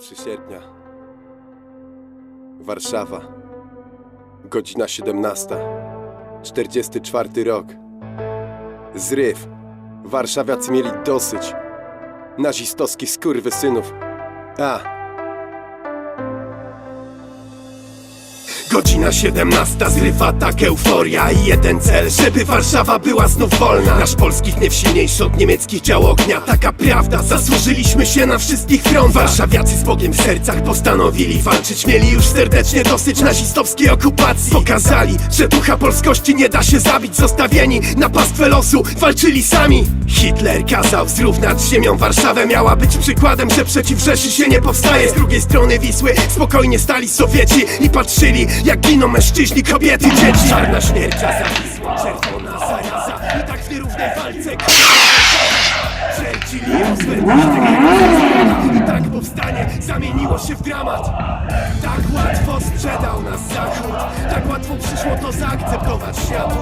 sierpnia. Warszawa. Godzina 17. 44 rok. Zryw. Warszawiacy mieli dosyć. Nazistowskich skurwysynów. A, Godzina 17, zrywa tak euforia I jeden cel, żeby Warszawa była znów wolna. Nasz polskich nie silniejszy od niemieckich dział ognia. Taka prawda, zasłużyliśmy się na wszystkich frontach Warszawiacy z Bogiem w sercach postanowili walczyć. Mieli już serdecznie dosyć nazistowskiej okupacji. Pokazali, że ducha polskości nie da się zabić. Zostawieni na pastwę losu, walczyli sami. Hitler kazał zrównać ziemią Warszawę. Miała być przykładem, że przeciw Rzeszy się nie powstaje. Z drugiej strony Wisły spokojnie stali Sowieci I patrzyli, jak giną mężczyźni, kobiety, dzieci. Czarna śmierć za Wisłą, czerwona zaraza I tak w nierównej walce. Żercili I tak powstanie zamieniło się w dramat. Tak łatwo sprzedał nas Zachód Tak łatwo przyszło to zaakceptować światu.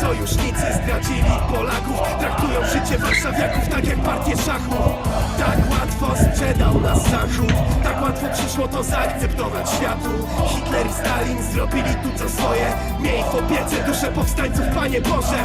Sojusznicy zdradzili Polaków Traktują życie warszawiaków tak jak partię szachów Tak łatwo sprzedał nas Zachód Tak łatwo przyszło to zaakceptować światu. Hitler i Stalin zrobili tu co swoje Miej w opiece duszę powstańców, Panie Boże.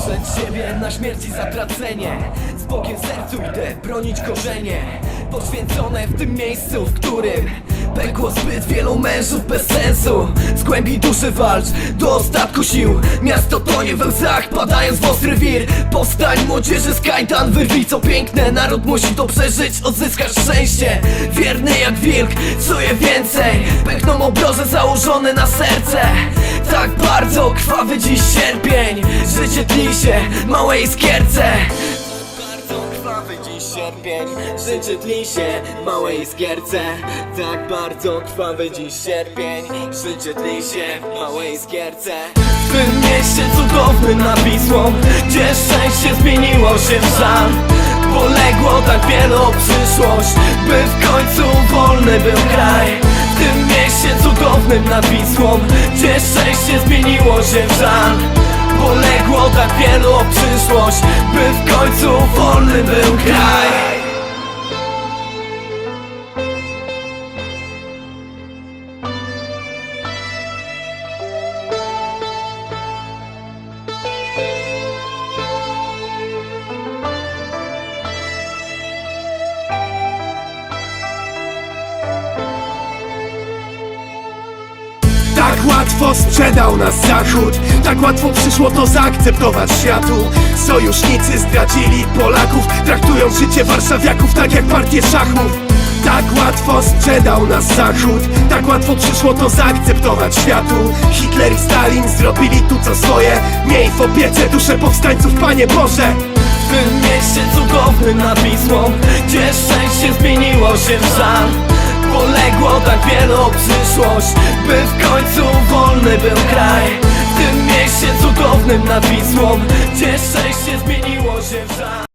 Przed siebie na śmierć i zatracenie Z Bogiem sercu idę bronić korzenie Poświęcone w tym miejscu, w którym Pękło zbyt wielu mężów bez sensu. Z głębi duszy walcz do ostatku sił. Miasto tonie we łzach, padając w ostry wir. Powstań młodzieży z kajdan, wyrwij co piękne. Naród musi to przeżyć, odzyskasz szczęście. Wierny jak wilk, czuje więcej. Pękną obroże założone na serce. Tak bardzo krwawy dziś sierpień. Życie tli się, małej iskierce. bardzo dziś sierpień Życie tli się, małej iskierce. Tak bardzo krwawy dziś sierpień Życie tli się, małej iskierce. W tym mieście cudownym nad Wisłą Gdzie szczęście zmieniło się w żal. Poległo tak wielu o przyszłość By w końcu wolny był kraj. W tym mieście cudownym nad Wisłą Gdzie szczęście zmieniło się w żal Poległo tak wielu o przyszłość By w końcu wolny był kraj Tak łatwo sprzedał nas Zachód. Tak łatwo przyszło to zaakceptować światu. Sojusznicy zdradzili Polaków Traktując życie warszawiaków tak jak partię szachów. Tak łatwo sprzedał nas Zachód Tak łatwo przyszło to zaakceptować światu. Hitler i Stalin zrobili tu co swoje Miej w opiece duszę powstańców Panie Boże. W tym mieście cudownym nad Wisłą Gdzie szczęście zmieniło się w żal Poległo tak wielu przyszłość By w końcu wolny był kraj. W tym mieście cudownym nad Wisłą Gdzie szczęście zmieniło się w żal